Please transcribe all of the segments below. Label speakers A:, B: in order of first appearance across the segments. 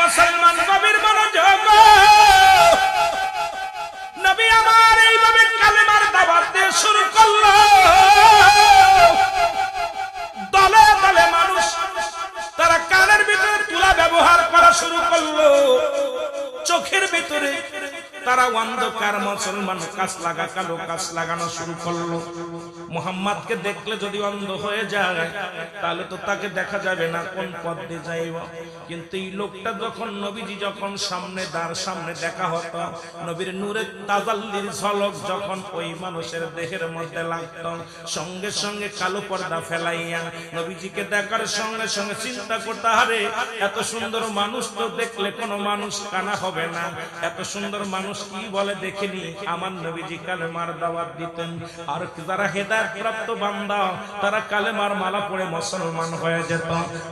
A: মুসলমান নবীর মনোযোগ। নবী আমার এইভাবে কালেমার দাওয়াত দিয়ে শুরু করল। দলে দলে মানুষ তারা কানের ভিতরে তুলা ব্যবহার করা শুরু করল। চোখের ভিতরে তারা অন্ধকার মুসলমান কাজ লাগা, কালো কাজ লাগানো শুরু করল। মোহাম্মদকে দেখলে যদি অন্ধ হয়ে যায়, তাহলে তো তাকে দেখা যাবে না কোন পথ দিয়ে যাইব। কিন্তু এই লোকটা যখন নবীজি যখন সামনে দাঁড় সামনে দেখা হতো, নবীর নূরের তাজাল্লির ঝলক যখন ওই মানুষের দেহের মধ্যে লাগত, সঙ্গে সঙ্গে কালো পর্দা ফেলাইয়া নবীজিকে দেখার সঙ্গে সঙ্গে চিন্তা করতে হারে এত সুন্দর মানুষ তো দেখলে কোনো মানুষ কানা হবে না। এত সুন্দর মানুষ কি বলে দেখেনি? আমার নবীজি কালেমার দাওয়াত দিতেন। আর যারা হেদায়ত তারা কালেমার মালা পড়ে মুসলমান হয়ে যেত।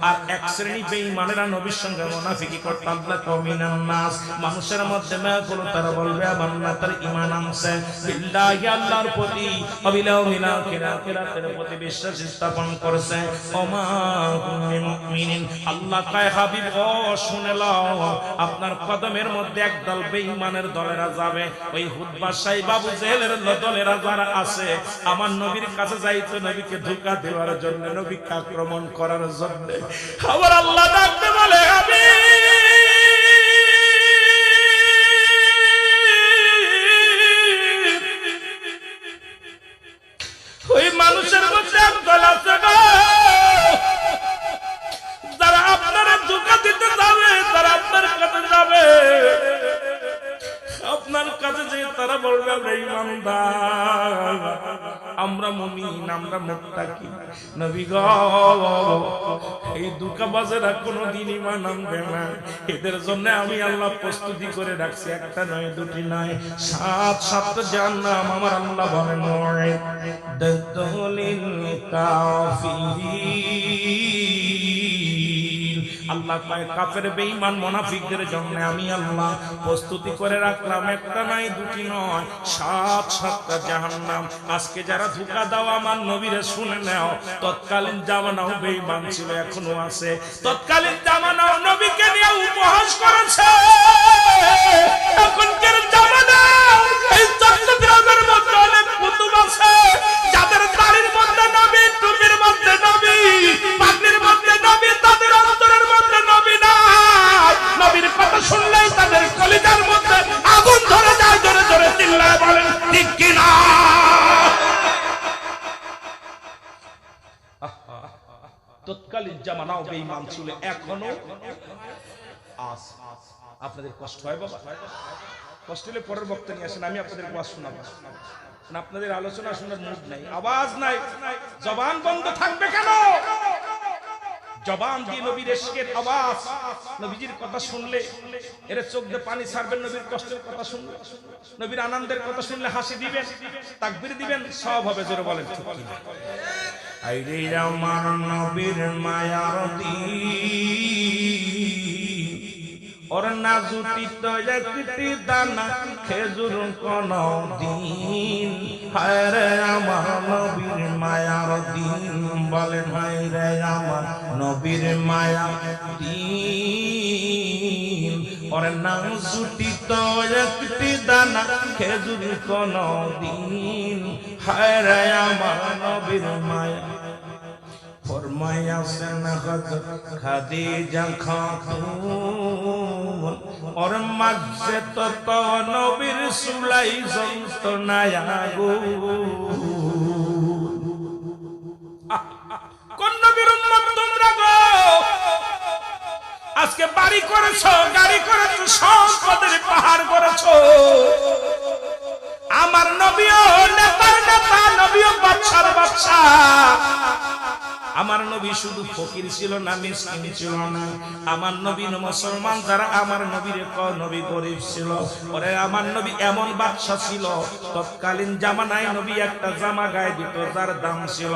A: আর এক শ্রেণি নবীর সঙ্গে মানুষের মধ্যে তারা বলবে, আমার না আনছে। আপনার কদমের মধ্যে একদল বেঈমানের দলেরা যাবে। ওই হুদবা সাই বাবু জেলের দলেরা যারা আছে, আমার নবীর কাছে যাইতো নবীকে ধোকা দেওয়ার জন্য নবীকে আক্রমণ করার জন্য। আবার আল্লাহ ডাকতে বলে আমি ওই মানুষের ধোকা তারা আপনার কাছে যাবে। আপনার কাছে যে তারা বলবে ইমানদার। আমরা মুমিন, আমরা মুত্তাকি। নবী গ, এই দুকাবাজেরা কোনোদিন ইমান আনবে না। এদের জন্য আমি আল্লাহ প্রস্তুতি করে রাখছি। একটা নয়, দুটি নয়। সাত সাত জান্নাম আমার আল্লাহ ভাবে নয়। দলিল কাফিরিন। আল্লাহ কয়, কাফের বেঈমান মুনাফিকদের জন্য আমি আল্লাহ প্রস্তুতি করে রাখলাম। একটা নাই, দুটি নয়, সাত সাতটা জাহান্নাম। আজকে যারা ধোকা দাও আমার নবীরে শুনে নাও, তৎকালীন জামানাও বেঈমান ছিল, এখনও আছে। তৎকালীন জামানাও নবীকে নিয়ে উপহাস করেছে। কথা শুনলেই তাদের কলিজার মধ্যে আগুন ধরে যায়, জোরে জোরে চিল্লায় বলেন, ঠিক কিনা তৎকালীন জামানাও বেঈমান ছিল, এখনও? আপনাদের কষ্ট হয় বাবা? কষ্ট হলে পরের বক্তা নিয়ে আসেন, আমি আপনাদের ওয়াজ শোনাবো। আপনাদের আলোচনা শোনার মুড নাই, আওয়াজ নাই। জবান বন্ধ থাকবে কেন? জবান দিয়ে নবীর এসকের আওয়াজ। নবীজির কথা শুনলে এর চোখ দিয়ে পানি ছাড়বেন, নবীর কষ্টের কথা শুনলে। নবীর আনন্দের কথা শুনলে হাসি দিবেন, তাকবির দিবেন, সব হবে জোরে বলেন? আইরে আমার নবীর মায়ার ওর না জুটি তো একটি দানা, খেজুর কোন দিন। হায় রে আমার নবীর মায়ার দিন। বলেন হায় রে আমার নবীর মায়া দিন। ওর না জুটি দানা, খেজুর কোন দিন। হায় রে আমার নবীর মায়া ফরমায়াছেন হযরত খাদিজা খাতুন ওর মাঝে তো তো নবীর সুলাই জ্বলত না কোন নবীর উম্মত তোমরা গো? আজকে বাড়ি করেছ, গাড়ি করেছ, সম্পদের পাহাড় করেছ। আমার নবীও নেতার নেতা নবীও বাচ্চার বাচ্চা আমার নবী শুধু ফকির ছিল না, মিসকিন ছিল না। আমার নবী মুসলমান, যারা আমার নবীর ক নবী গরিব ছিল। ওরে আমার নবী এমন বাদশা ছিল, তৎকালীন জামানায় নবী একটা জামা গায়ে দিত, যার দাম ছিল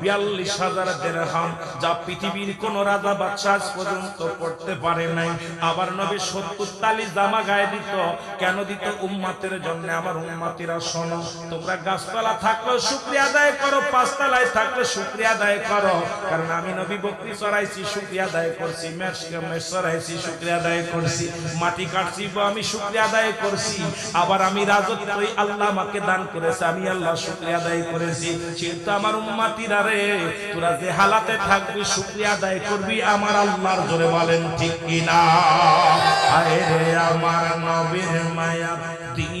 A: বিয়াল্লিশ হাজার দেড়হাম, যা পৃথিবীর কোন রাজা বাদশা পর্যন্ত পড়তে পারে নাই। আবার নবী সত্তর তালি জামা গায়ে দিত, কেন দিত উম্মাতের জন্য? আমার উম্মাতিরা, শোনো, তোমরা গাছতলা থাকলেও শুক্রিয়া আদায় করো, পাঁচতলায় থাকলে শুক্রিয়া আদায় করো। কারণ আমি নবী বকরি চড়াইছি শুক্রিয়া আদায় করছি মেষ মেষ চড়াইছি শুক্রিয়া আদায় করছি, মাটি কাটছি, বা, আমি শুক্রিয়া আদায় করছি, আবার আমি রাজত্ব ওই আল্লাহ আমাকে দান করেছে, আমি আল্লাহ শুক্রিয়া আদায় করেছি। কিন্তু আমার উম্মাতিরা রে, তোরা যে হালাতে থাকবি, শুক্রিয়া আদায় করবি, আমার আল্লাহর জোরে বলেন ঠিক কিনা? আয় রে আমার নবীর মায়া, দিন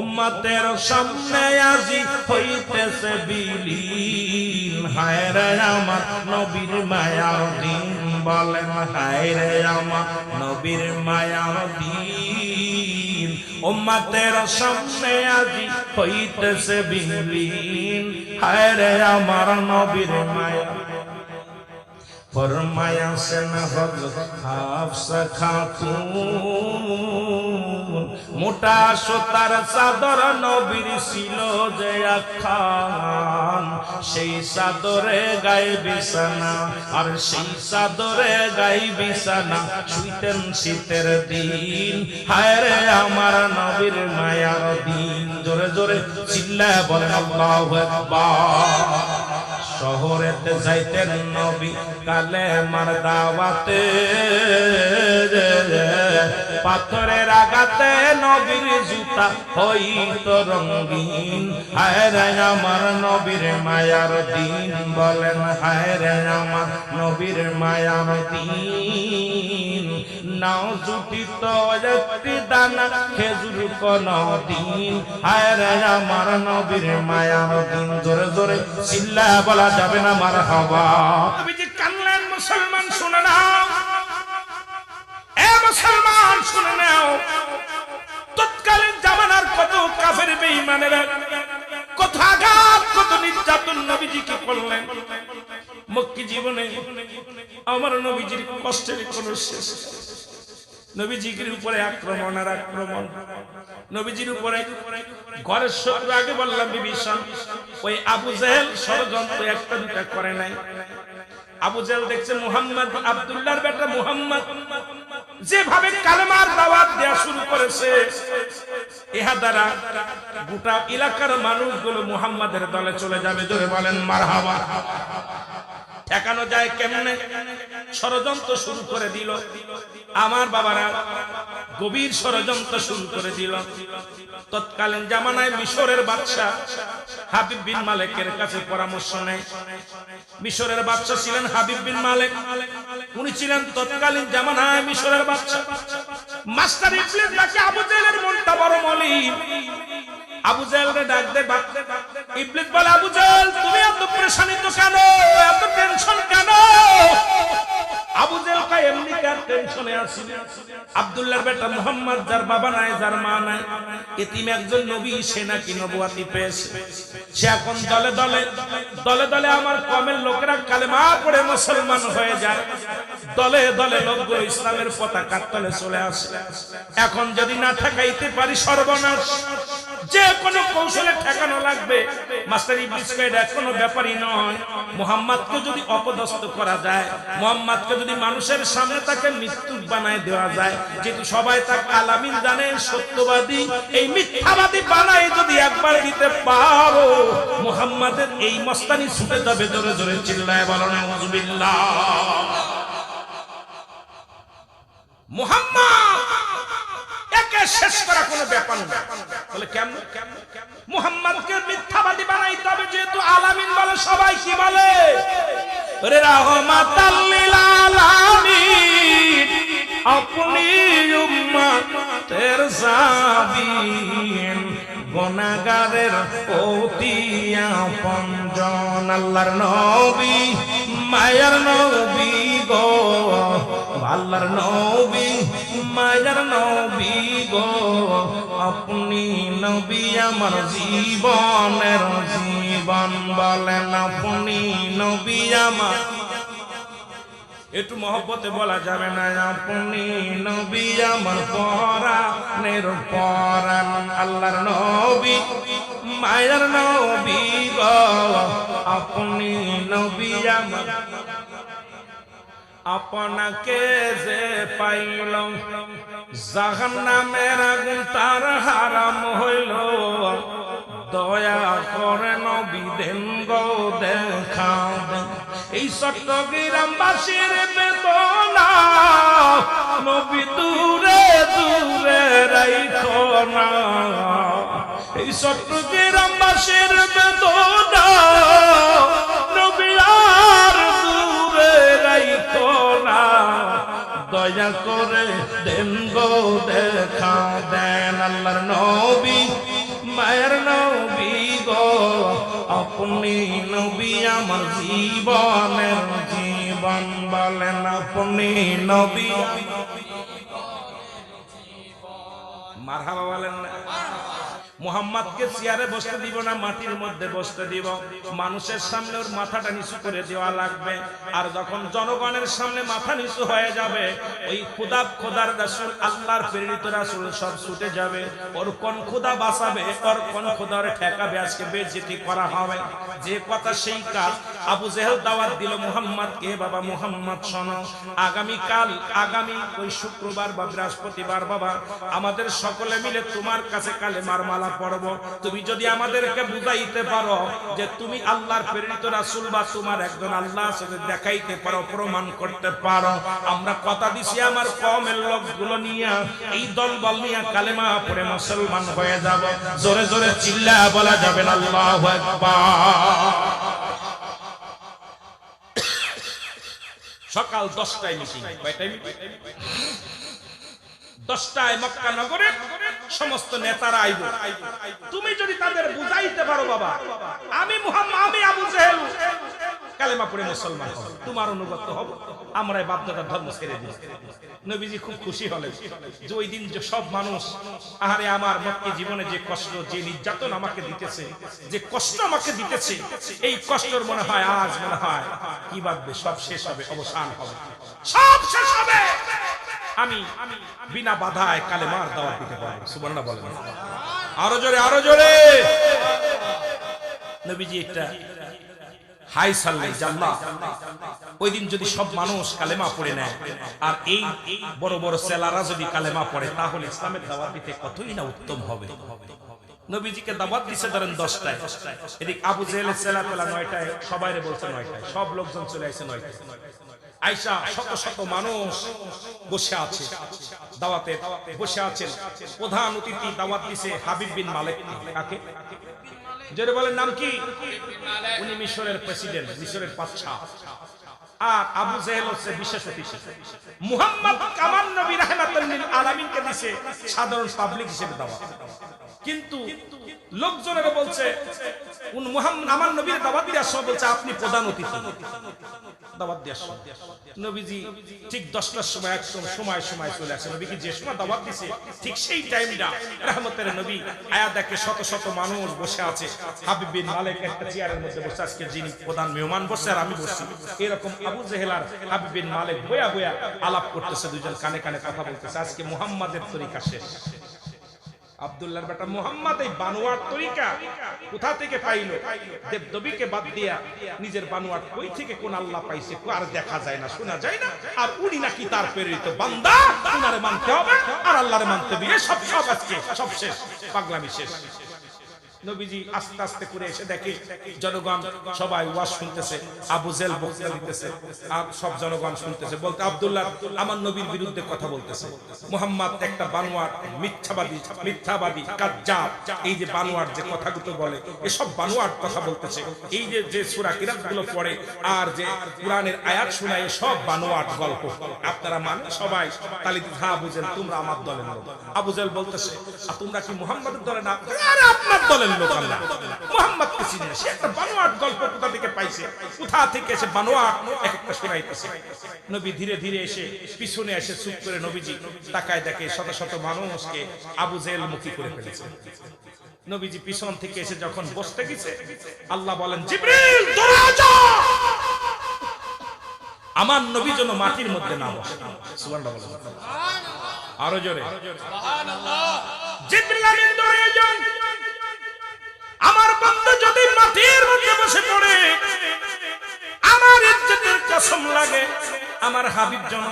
A: উম্মতের সামনে আজি হইতেছে বিলীন। হায় রে আমার নবীর মায়ার দিন বলেন, হায় রে আমার নবীর মায়ার দিন। উম্মতের সামনে আজি হইতেছে বিলীন। হায় রে আমার নবীর মায়া। ফরমায়াছেন হযরত হাফসা খাতুন। মোটা সুতার চাদর নবীর ছিল যে খান সেই চাদরে গায়ে বিছানা, আর সেই চাদরে গায়ে বিছানা শুইতেন শীতের দিন। হায় আমার নবীর মায়ার দিন। জোরে জোরে চিল্লায় বলেন আল্লাহু আকবার। শহরেতে যাইতেন নবী, কালে মার দাওয়াতে। পাথরের আগাতে নবীর জুতা হইত রঙ্গিন হায় রে আমার নবীর মায়ার দিন বলেন, হায় রে আমার নবীর মায়ার দিন। নাও জুটিত একটি দানা খেজুর কোন দিন। হায় রে আমার নবীর মায়ার দিন। জোরে জোরে চিল্লা বলা যাবে না মার হবা নবীজি কানলেন, মুসলমান শুনে নাও। এ মুসলমান শুনে নাও। তৎকালীন জামানার কত কাফের বেঈমানেরা, কত আঘাত, কত নির্যাতন নবীজিকে করলেন। মক্কি জীবনে আমার নবীজির কষ্টের কোনো শেষ। নবীজির উপরে আক্রমণ আর আক্রমণ। নবীজির উপরে ঘরের শত্রু, আগে বললাম বিভীষণ ওই আবু জেহেল ষড়যন্ত্র একটা দুটা করে নাই। আবু জেহেল দেখছে মুহাম্মদ, আব্দুল্লাহর বেটা মুহাম্মদ, যেভাবে কালেমার দাওয়াত দেয়া শুরু করেছে, ইহা দ্বারা গোটা এলাকার মানুষগুলো মুহাম্মাদের দলে চলে যাবে। জোরে বলেন, মারহাবা। ঠেকানো যায় কেমনে? ষড়যন্ত্র শুরু করে দিল। আমার বাবারা গভীর ষড়যন্ত্র শুরু করে দিল। তৎকালীন জামানায় মিশরের বাদশা হাবিব বিন মালিকের কাছে পরামর্শ নেয়। মিশরের বাদশা ছিলেন হাবিব বিন মালিক। উনি ছিলেন তৎকালীন জামানায় মিশরের বাদশা মাস্টার ইবলিস ডাকে আবু জেহেলের মনটা বড় মলিন। আবু জাহেলকে ডাক দে ইবলিস বলে, আবু জাহেল, তুমি এত পরেশানিত কেন? এত টেনশন কেন? আবু জাহেল কয়, এমনি কার টেনশনে আছি? আব্দুল্লাহর বেটা মুহাম্মদ, যার বাবা নাই, যার মা নাই, এতিম একজন নবী, সে নাকি নবুয়াতি পেয়েছে। সে এখন দলে দলে দলে দলে আমার কমের লোকেরা কালেমা পড়ে মুসলমান হয়ে যায়। দলে দলে লোকগুলো ইসলামের পতাকার তলে চলে আসে। এখন যদি না ঠেকাইতে পারি সর্বনাশ। যে কোনো কৌশলে ঠেকানো লাগবে। মাস্টার ইবলিস এটা কোনো ব্যাপারই নয়। মোহাম্মদকে যদি অপদস্থ করা যায়, মোহাম্মদকে যদি মানুষের সামনে তাকে মৃত্যু বানায় দেওয়া যায়, যেহেতু সবাই তাকে আলামিন জানে, সত্যবাদী, এই মিথ্যাবাদী বানায় যদি একবার দিতে পারো, মোহাম্মদের এই মস্তানি ছুটে যাবে জোরে জোরে চিল্লায় বলো না মুহাম্মদ! একে শেষ করা কোনো ব্যাপার না। বলে কেমন? মুহাম্মদকে মিথ্যাবাদী বানাইতে হবে যেহেতু আলামিন বলে, সবাই কি বলে? রে রহমাতাল লিল আলামিন, আপনি উম্মতের সাবিন গুনাহগারের অতি আপনজন আল্লাহর নবী, মায়ার নবী গো, আল্লাহর নবী মায়ার নবী গো, আপনি নবী আমার জীবনের জীবন বলেন, আপনি নবী আমার। একটু মহব্বতে বলা যাবে না, আপনি নবী আমার পরাণের পরাণ, আল্লাহর নবী, মায়ের নবী গো, আপনি নবী আমার আপনাকে যে পাইল জাহান্নামের আগুন তার হারাম হইল। দয়া করে নবী দেন গো দেখা এই চট্টগ্রামবাসীর বেদনা নবী দূরে দূরে রাইখো না। এই চট্টগ্রামবাসীর বেদনা না দয়া করে দেন গো দেখা। দেন আল্লাহর নবী, মায়ের নবী গো। আপনি নবী আমার জীবনের জীবন বলেন, আপনি নবী। মারহাবা বলেন না। মোহাম্মদকে চেয়ারে বসতে দিব না, মাটির মধ্যে বসতে দিব। মানুষের সামনে ওর মাথাটা নিচু করে দেওয়া লাগবে। আর যখন জনগণের সামনে মাথা নিচু হয়ে যাবে, ওই খুদা খোদার রাসুল, আল্লাহর প্রেরিত রাসুল সব ছুটে যাবে। ওর কোন খুদা বাঁচাবে, ওর কোন খুদার ঠেকাবে, আজকে বেজিতি করা হবে। যে কথা সেই কাজ। আবু জেহেল দাওয়াত দিল মুহাম্মদকে বাবা মুহাম্মদ, শোনো, আগামী কাল, আগামী ওই শুক্রবার বা বৃহস্পতিবার বাবা, আমাদের সকলে মিলে তোমার কাছে কালে মারমালা পড়ব। তুমি যদি আমাদেরকে বুঝাইতে পারো যে তুমি আল্লাহর প্রেরিত রাসূল বা তোমার একজন আল্লাহ সাথে দেখাইতে পারো, প্রমাণ করতে পারো। আমরা কথা দিছি আমার কমের লোকগুলো নিয়ে। এই দল বল নিয়ে কালেমা পড়ে মুসলমান হয়ে যাব। জোরে জোরে চিল্লা বলা যাবে আল্লাহু সকাল দশটায় মিটিং দশটায় মক্কা নগরে সমস্ত নেতারা আইব। তুমি যদি তাদের বুঝাইতে পারো, বাবা, আমি মুহাম্মদ, আমি আবু জেহেল। কালেমা পড়ে মুসলমান হব তোমার অনুগত হব আমরা এই বাপদাদার ধর্ম ছেড়ে দিই। নবীজি খুব খুশি হলেন যে ওই দিন যে সব মানুষ, আহারে আমার মক্কি জীবনে যে কষ্ট, যে নির্যাতন আমাকে দিতেছে, যে কষ্ট আমাকে দিতেছে, এই কষ্টর মনে হয়, আজ মনে হয়, কি বাদবে, সব শেষ হবে, অবসান হবে। সব শেষ হবে। আমি বিনা বাধায় কালেমার দাওয়াত দিতে পারব। সুবর্ণা বলেন। আরও জোরে আরও জোরে। নবীজি একটা হাই সাল্লাই জাল্লা ওই দিন যদি সব মানুষ কালেমা পড়ে নেয়, আর এই বড় বড় সেলারা যদি কালেমা পড়ে, তাহলে ইসলামের দাওয়াত দিতে কতই না উত্তম হবে। নবীজিকে দাওয়াত দিছে ধরেন দশটায়। এদিক আবু জেহেলের সেলা পেলা নয়টায় সবাই বলছে নয়টায়। সব লোকজন চলে আসে নয়টায়। আইসা শত শত মানুষ বসে আছে। দাওয়াতে বসে আছেন। প্রধান অতিথি দাওয়াত দিছে হাবিব বিন মালিক কাকে? জোরে বলেন, নাম কি? উনি মিশরের প্রেসিডেন্ট, মিশরের বাদশা আর আবু জেহেল হচ্ছে বিশেষ অতিথি। মুহাম্মদ কামাল নবী রাহমাতুল লিল আলামিনকে দিছে সাধারণ পাবলিক হিসেবে দাওয়াত। কিন্তু লোকজনেরা বলছে মুহাম্মদ আমার নবীর দাওয়াত দিয়ে আসো বলছে আপনি প্রধান অতিথি। দাওয়াত দিয়ে আসো। নবীজি ঠিক দশটার সময় একদম সময় সময় চলে আসে। নবীকে যে সময় দাওয়াত দিছে ঠিক সেই টাইমটা রহমতের নবী আয়া দেখে শত শত মানুষ বসে আছে। হাবিব বিন মালিক একটা চেয়ারের মধ্যে বসে আজকে যিনি প্রধান মেহমান বসে আর আমি বসছি। এরকম আবু জেহেলার হাবিব বিন মালিক বয়া বয়া আলাপ করতেছে দুজন কানে কানে কথা বলতেছে। আজকে মুহাম্মাদের তরিকা শেষ। আব্দুল্লাহর বেটা মোহাম্মদ, এই বানোয়ার তরিকা কোথা থেকে পাইল? দেবদবিকে বাদ দিয়া নিজের বানোয়ার কই থেকে কোন আল্লাহ পাইছে আর দেখা যায় না, শোনা যায় না। আর উনি নাকি তার প্রেরিত বান্দা, উনারে মানতে হবে, আর আল্লাহরে মানতে হবে। সব সব আজকে, সব শেষ, পাগলামি শেষ। নবীজি আস্তে আস্তে করে এসে দেখে, জনগণ সবাই ওয়াজ শুনতেছে, আবু জেল দিতেছে, আর সব জনগণ শুনতেছে। বলতে আব্দুল্লাহ, আমার নবীর বিরুদ্ধে কথা বলতেছে। মুহাম্মদ একটা বানোয়ার, মিথ্যাবাদী মিথ্যাবাদী, কাজ্জাব, এই যে বানোয়ার যে কথাগুলো বলে বানোয়ার কথা বলতেছে। এই যে যে সূরা কিরাতগুলো পড়ে, আর যে কোরআনের আয়াত শোনায় সব বানোয়াট গল্প। আপনারা মানে সবাই? তালি হা বুঝেন তোমরা আমার দলের আবু জেল বলতেছে তোমরা কি মুহাম্মাদের দলে না? আপনার দলের লোক আল্লাহ মুহাম্মদ চিনে সে একটা বানোয়াট গল্প কোথা থেকে পাইছে? কোথা থেকে এসে বানোয়াট এক একটা শোনাইতেছে? নবী ধীরে ধীরে এসে পিছনে এসে চুপ করে নবীজি তাকায় দেখে শত শত মানুষকে আবু জেল মুখী করে ফেলেছে। নবীজি পিছন থেকে এসে যখন বসতে গেছে আল্লাহ বলেন জিবরিল আমার নবী যেন মাটির মধ্যে না বসে। সুবহানাল্লাহ বলেন। আরও জোরে। জিবরিল আমিন দৌড়ে যান আমার বন্ধু যদি মাটির মধ্যে বসে পড়ে আমার ইজ্জতের কসম লাগে। আমার হাবিব জন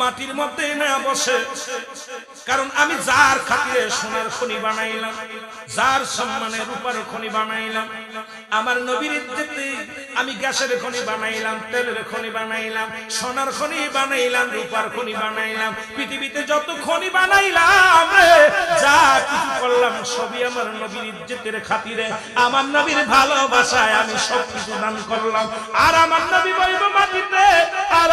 A: মাটির মধ্যে না বসে। কারণ আমি যার খাতিরে সোনার খনি বানাইলাম, যার সম্মানে রূপার খনি বানাইলাম, আমার নবীর ইজ্জতে আমি গ্যাসের খনি বানাইলাম, তেলের খনি বানাইলাম, সোনার খনি বানাইলাম, রূপার খনি বানাইলাম, পৃথিবীতে যত খনি বানাইলাম যা কিছু করলাম সবই আমার নবীর ইজ্জতের খাতিরে। আমার নবীর ভালোবাসায় আমি সব কিছু দান করলাম। আর আমার নবী বলব মাটিতে, আর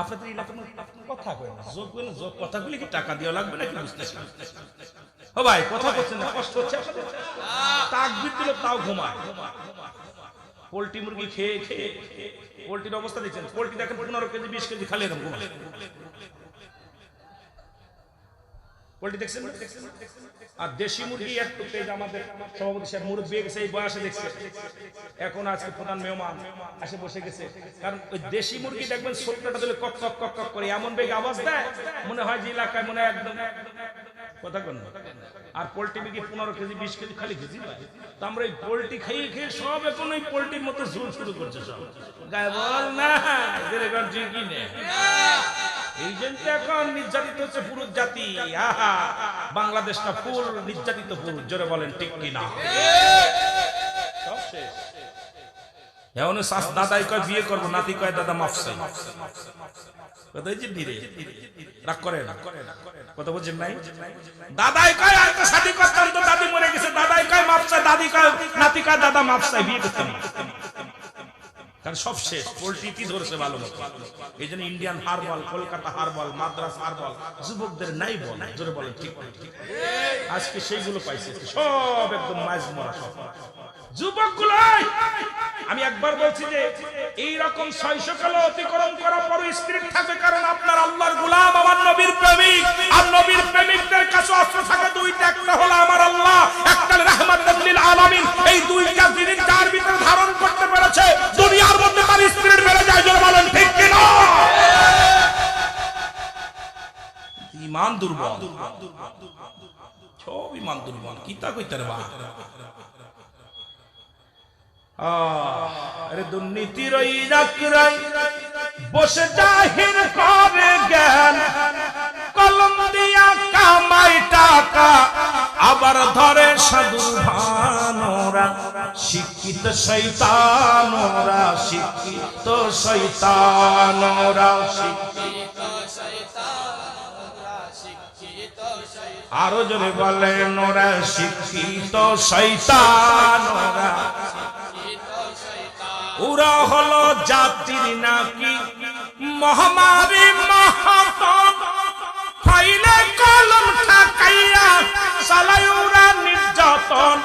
A: আপনাদের কথা না। যোগ বলে যোগ কথাগুলি কি টাকা দেওয়া লাগবে নাকি ও ভাই, কথা বলছেন না, কষ্ট হচ্ছে? তাকবির দিল, তাও পোলট্রি মুরগি খেয়ে খেয়ে পোলট্রির অবস্থা দেখছেন? পোলট্রি দেখেন পনেরো কেজি, বিশ কেজি খালি এরকম পোল্ট্রি দেখছেন? আর দেশি মুরগি তেজ আমাদের সভাপতি সাহেব গেছে, এই বয়সে দেখছে। এখন আজকে প্রধান মেহমান আসে, বসে গেছে। কারণ ওই দেশি মুরগি দেখবেন সত্যটা দিলে করে, এমন বেগে আওয়াজ মনে হয় যে এলাকায় মনে একদম কথা কোন আর পোল্ট্রি মুরগি পনেরো কেজি, বিশ কেজি, খালি কেজি তো আমরা এই পোল্ট্রি খাইয়ে খেয়ে সব এখন ওই পোল্ট্রির মতো ঝুল শুরু করছে সব। না এখন নির্যাতিত হচ্ছে পুরুষ জাতি। বাংলাদেশটা ফুল নির্যাতিত পুরুষ জোরে বলেন দাদাই কয়, বিয়ে করব, নাতি কয়, দাদা মাফসাই রাগ করে কথা বলছেন নাই? দাদাই কয়, আর তো শাদি করতাম তো দাদি মরে গেছে। দাদাই কয় মাফসাই দাদি কয়, নাতি কয়, দাদা মাফসাই বিয়ে করতাম। কারণ সব শেষ। পোল্ট্রি কি ধরেছে ভালো মতো এই জন্য Indian herbal Kolkata herbal Madras herbal যুবকদের নাই বল, জোরে বলেন, ঠিক আজকে সেইগুলো পাইছে, সব একদম মাছ মরা সব। আমি একবার বলছি যে এই রকম ছয়শো অতিক্রম করার পর স্ত্রী থাকবে কারণ আপনার আল্লাহর গুলাম আমার নবীর প্রেমিক। আর নবীর প্রেমিকদের কাছে অস্ত্র থাকে, দুইটা, একটা হলো আমার আল্লাহ, একটা রাহমাতুল আলামিন। এই দুইটা জিনিস যার ভিতরে ধারণ করতে পেরেছে, দুনিয়ার মধ্যে তার স্পিরিট বেড়ে যায় জোরে বলেন, ঠিক কিনা ইমান দুর্বল। সব ইমান দুর্বল। কি তা কইতে রে বা আরে দুর্নীতির ওই রাকরাই বসে জাহির করে জ্ঞান। কলম দিয়া কামাই টাকা আবার ধরে সাধু ভানোরা শিক্ষিত শৈতানোরা শিক্ষিত শৈতানোরা শিক্ষিত আরও জোরে বলেন ওরা, শিক্ষিত শৈতানোরা ওরা হলো জাতির নাকি? মহামারী মহাতম ফাইলে কলম ঠাকাইয়া চালাই ওরা নির্যাতন।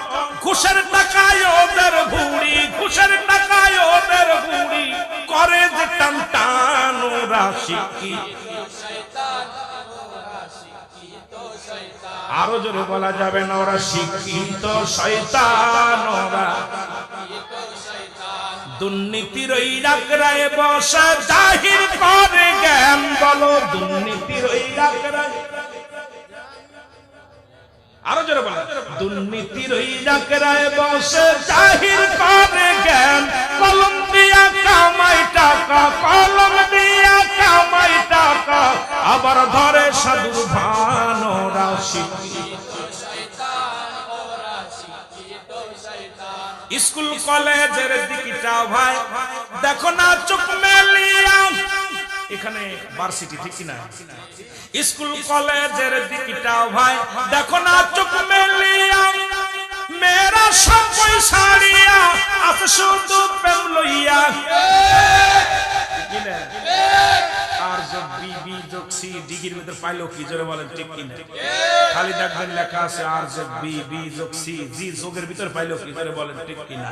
A: ঘুষের টাকায় ওদের ভুড়ি ঘুষের টাকায় ওদের করে যে টান টান ওরা শিক্ষিত আরও জোরে বলা যাবে না, ওরা শিক্ষিত শয়তান ওরা। দুর্নীতির ওই রাগরায় বসে জাহির করে জ্ঞান, বলো দুর্নীতির ওই দুর্নীতির ওই রাগরায় বসে জাহির করে জ্ঞান, কলম কামাই টাকা, কলম দিয়া কামাই টাকা, আবার ধরে সাধুর ভান ওরা শিক্ষিত স্কুল কলেজের দিকটা ভাই। দেখো না চোখ মেলিয়া। এখানে ভার্সিটি ঠিক না স্কুল কলেজের দিকটা ভাই। দেখো না চোখ মেলিয়া। মেয়েরা সব পয়সাড়িয়া আছে শুধু প্রেম লইয়া? আর যোগ সি ডিগ্রির মধ্যে পাইলো কি জোরে বলেন ঠিক কিনা? খালি দেখবেন লেখা আছে আর যোগ বি বি যোগ সি জি যোগের ভিতর পাইলো কি জোরে বলেন ঠিক কিনা?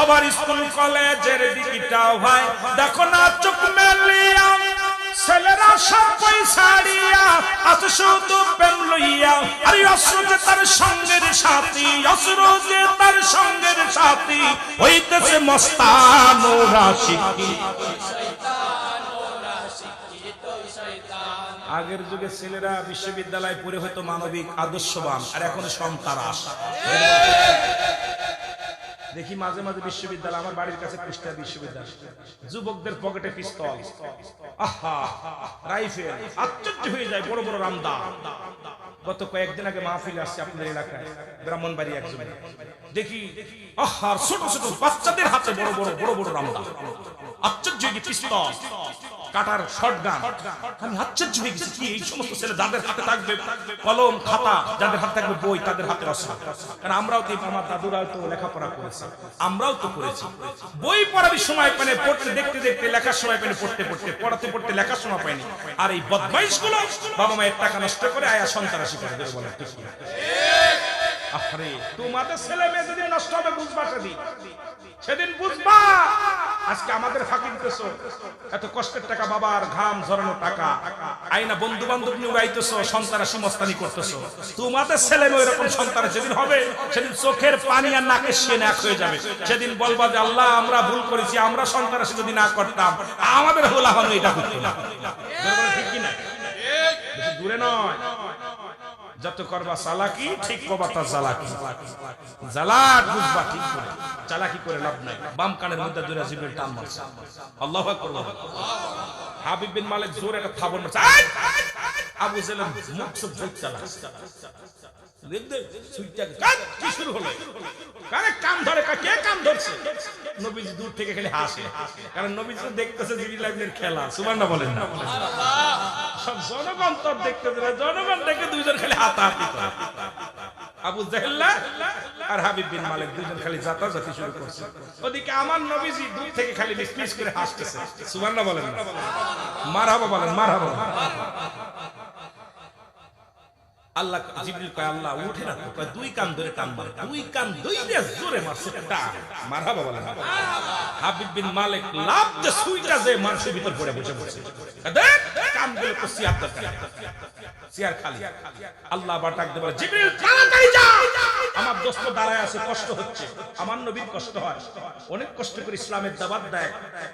A: আবার স্কুল কলেজের দিকটাও ভাই দেখো না চোখ মেলিয়া ছেলেরা সব পয়সা দিয়া আজ শুধু প্রেম লইয়া। আরে অস্ত্র যে তার সঙ্গের সাথী অস্ত্র যে তার সঙ্গের সাথী হইতেছে মস্তান ও রাশিকি আগের যুগে ছেলেরা বিশ্ববিদ্যালয়ে পড়ে হয়তো মানবিক আদর্শবান, আর এখন সন্তারাস দেখি মাঝে মাঝে বিশ্ববিদ্যালয়, আমার বাড়ির কাছে কুষ্টিয়া বিশ্ববিদ্যালয়। যুবকদের পকেটে পিস্তল। রাইফেল। আশ্চর্য হয়ে যায় বড় বড় রামদা। গত কয়েকদিন আগে মাহফিল আসছে আপনাদের এলাকায় ব্রাহ্মণবাড়ি একজন দেখি, আহা ছোট ছোট বাচ্চাদের হাতে বড় বড় বড় বড় রামদা। আমরাও তো করেছি। বই পড়ার সময় পানে পড়তে, দেখতে দেখতে, লেখার সময় পানে পড়তে পড়তে, পড়াতে, পড়তে, লেখার সময় পাইনি। আর এই বদমাইশগুলো বাবা মায়ের টাকা নষ্ট করে আয়া সন্ত্রাসী তোমাদের ছেলে মেয়ে যেদিন নষ্ট হবে বুঝবা সেদিন সেদিন বুঝবা আজকে আমাদের ফাঁকি দিতেছো এত কষ্টের টাকা বাবার ঘাম ঝরানো টাকা। আইনা বন্ধু বান্ধব নিয়ে উড়াইতেছো সন্তানাসী মস্তানি করতেছো। তোমাদের ছেলে মেয়ে এরকম সন্তান যেদিন হবে সেদিন চোখের পানি আর নাকের সে নাক হয়ে যাবে। সেদিন বলবা যে আল্লাহ আমরা ভুল করেছি আমরা সন্তানাসী যদি না করতাম আমাদের হোলা হলো এটা করতো না ঠিক কিনা দূরে নয়। যত করবা চালাকি, ঠিক পাবা তা চালাকি জালাক বুঝবা ঠিক করে। চালাকি করে লাভ নাই। বাম কানের মধ্যে দুরা জিবরিল টান মারছে। আল্লাহু আকবার হাবিব বিন মালিক জোরে একটা থাবন মারছে! আবু জেলের মুখ সব ভূত চালাচ্ছে কি শুরু হলো? কারে কাম ধরে কা- কাম ধরছে? নবীজি দূর থেকে খালি হাসে। কারণ নবীজি দেখতেছে জিবরিল ইবনের খেলা। সুবহানাল্লাহ বলেন না। সব জনগণ তোর দেখতে দেবে জনগণ দেখে দুইজন খালি হাতাহাতি আবু জাহেল্লা আর হাবিব বিন মালিক দুইজন খালি জাতাজাতি শুরু করছে। ওদিকে আমার নবীজি দূর থেকে খালি মিসমিস করে হাসতেছে। সুবহানাল্লাহ বলেন মারহাবা বলেন, মারহাবা আল্লাহ জিবরিল কয়, আল্লাহ, উঠে না। কয়, দুই কান ধরে টান মারে। দুই কান দুই দিয়ে জোরে মারছে, টান। মারহাবা বলেন হাবিব বিন মালিক লাভ দে সুইটা যে মানুষের ভিতর পড়ে বসে বসে দেখ কানগুলো তো সিয়ার দরকার। সিয়ার খালি। আল্লাহ আবার ডাক দেবে জিবরিল তাড়াতাড়ি যা! আমার দোস্ত দাঁড়ায় আছে, কষ্ট হচ্ছে। আমার নবীর কষ্ট হয়। অনেক কষ্ট করে ইসলামের দাবাত দেয়।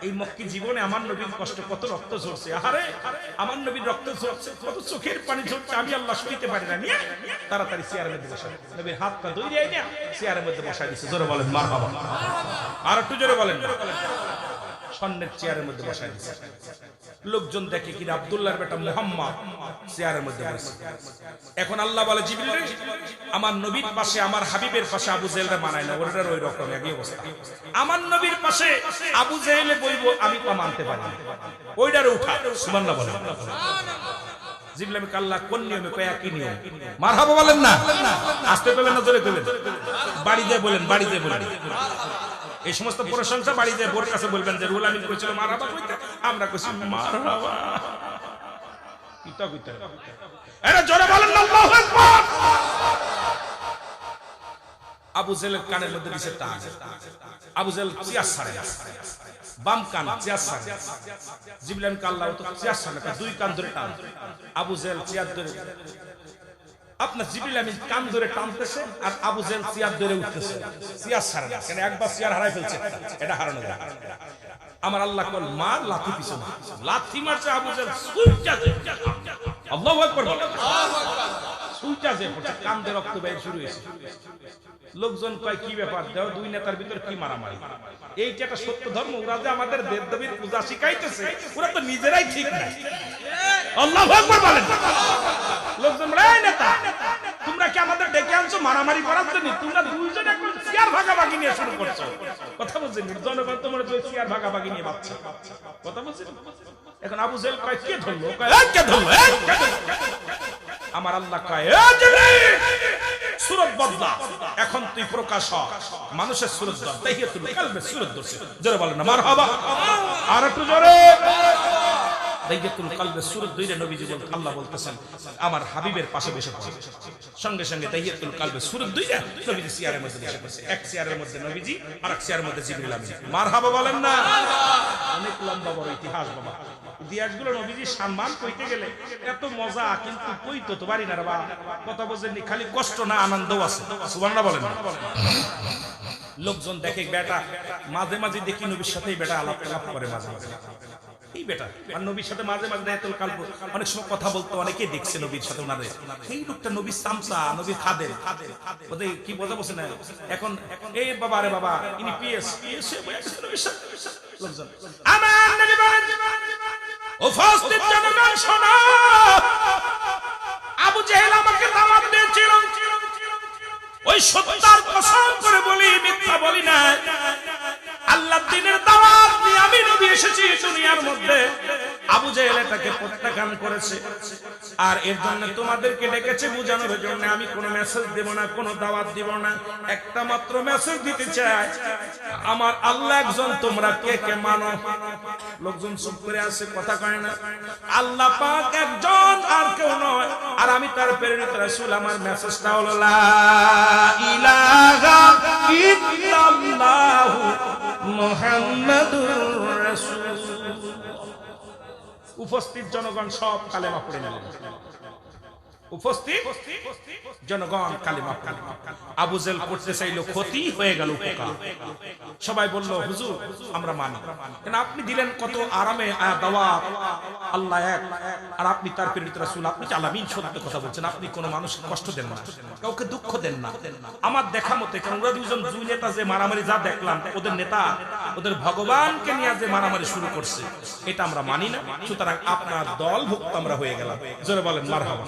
A: এই মক্কি জীবনে আমার নবীর কষ্ট কত রক্ত ঝরছে। আরে আমার নবীর রক্ত ঝরছে, কত চোখের পানি ঝরছে। আমি আল্লাহ শুইতে পারি লোকজন দেখে কিনা বেটা মুহাম্মদ চেয়ারের মধ্যে বসে। এখন আল্লাহ বলে, জিবরিল আমার নবীর পাশে, আমার হাবিবের পাশে আবু জেহেলরা মানায় না। ওটার ওই রকম একই অবস্থা। আমার নবীর পাশে আবু জেহেলে বইবো, আমি তো মানতে পারি। ওইটারে উঠা। সুবহানাল্লাহ বলে আল্লাহ কোন নিয়মে কয় একই নিয়ম? মারহাবা বলেন না। আসতে না, জোরে বাড়ি দিয়ে বলেন, বাড়ি দিয়ে বলেন। এই সমস্ত প্রশংসা বাড়িতে বোর কাছে বলবেন যে রুল আমিন কইছিল, মারহাবা কইতে আমরা কইছি, মারহাবা। কিতা জোরে বলেন আল্লাহু আকবার। আবু জেলের কানের মধ্যে দিছে আবু জেল বাম কান চিয়ার সারে জিবলান কাল্লাহ তো চিয়ার সারে না, দুই কান ধরে টান। আবু জেল চিয়ার ধরে আপনার জিবিল আমি কান ধরে টানতেছে আর আবু জেল চেয়ার ধরে উঠতেছে। চেয়ার ছাড়া না কেন একবার চেয়ার হারাই ফেলছে। এটা হারানো যায়। আমার আল্লাহ কল মার লাথি পিছনে। লাথি মারছে আবু জেল লোকজন কয়, কি ব্যাপার? দেও দুই নেতার ভিতর কি মারামারি? এইটা একটা সত্য ধর্ম। ওরা যে আমাদের দেব দেবীর পূজা শিখাইতেছে, ওরা তো নিজেরাই ঠিক আকবার বলেন। লোকজন নেতা, তোমরা কি আমাদের ডেকে আনছো মারামারি করার জন্য? তোমরা দুইজন এখন চেয়ার ভাগাভাগি নিয়ে শুরু করছ। কথা বলছেন জনগণ তোমার চেয়ার ভাগাভাগি নিয়ে ভাবছে। কথা বলছেন? এখন আবু জেল কয়, কে ধরলো? কে ধরলো? এই কে ধরলো?" আমার আল্লাহ কয়, "এ সুরত বদলা, এখন তুই প্রকাশ হ। মানুষের সুরত আর একটু জোরে। দাইয়াতুল কালবে সূরা দুইরে নবীজি বল আল্লাহ বলতেছেন, আমার হাবিবের পাশে বসে পড়ে। সঙ্গে সঙ্গে দাইয়াতুল কালবে সূরা দুইরে নবীজি চেয়ারের মধ্যে বসে পড়ছে। এক চেয়ারের মধ্যে নবীজি আর এক চেয়ারের মধ্যে জিবরিল আমিন। মারহাবা বলেন না। অনেক লম্বা বড় ইতিহাস বাবা। ইতিহাসগুলো নবীজি সম্মান কইতে গেলে এত মজা, কিন্তু কইতো তো পারি না রে বা। কথা বোঝেননি খালি কষ্ট না আনন্দও আছে। সুবহানাল্লাহ বলেন লোকজন দেখে বেটা, মাঝে মাঝে দেখি নবীর সাথেই বেটা আলাপ আলাপ করে মাঝে মাঝে। এই বেটা, আর নবীর সাথে মাঝে মাঝে দায়িত্ব অনেক সময় কথা বলতো, অনেকেই দেখছে নবীর সাথে ওনাদের এই লোকটা নবীর নবীর খাদের ওদের কি বোঝা বসে না? এখন এই বাবা রে বাবা, ইনি পিএস। পিএস করে বলি, মিথ্যা বলি না। দিনের নবী দুনিয়ার মধ্যে। আবু জাহেল এটাকে প্রত্যাখ্যান করেছে। আর এর জন্য তোমাদেরকে ডেকেছে বোঝানোর জন্য আমি কোনো মেসেজ দেব না, কোনো দাওয়াত দিব না। একটা মাত্র মেসেজ দিতে চাই। আমার আল্লাহ একজন, তোমরা কে কে মানো? লোকজন চুপ করে আছে, কথা কয় না। আল্লাহ পাক একজন আর কেউ নয়। আর আমি তার প্রেরিত রাসূল, আমার মেসেজটা হলো, লা ইলাহা ইল্লাল্লাহু মুহাম্মাদুর উপস্থিত জনগণ সব কালেমা পড়ে নিলেন আপনি দিলেন কত আরামে আল্লাহ এক। আর আপনি তার প্রেরিত রাসূল, আপনি আলামিন সত্য কথা বলছেন। আপনি কোনো মানুষকে কষ্ট দেন না, কাউকে দুঃখ দেন না। আমার দেখা মতে, কারণ ওরা দুজন দুই নেতা যে মারামারি যা দেখলাম, ওদের নেতা, ওদের ভগবানকে নিয়ে যে মারামারি শুরু করছে, এটা আমরা মানি না। সুতরাং আপনার দলভুক্ত আমরা হয়ে গেলাম। জোরে বলেন, মারহাবা।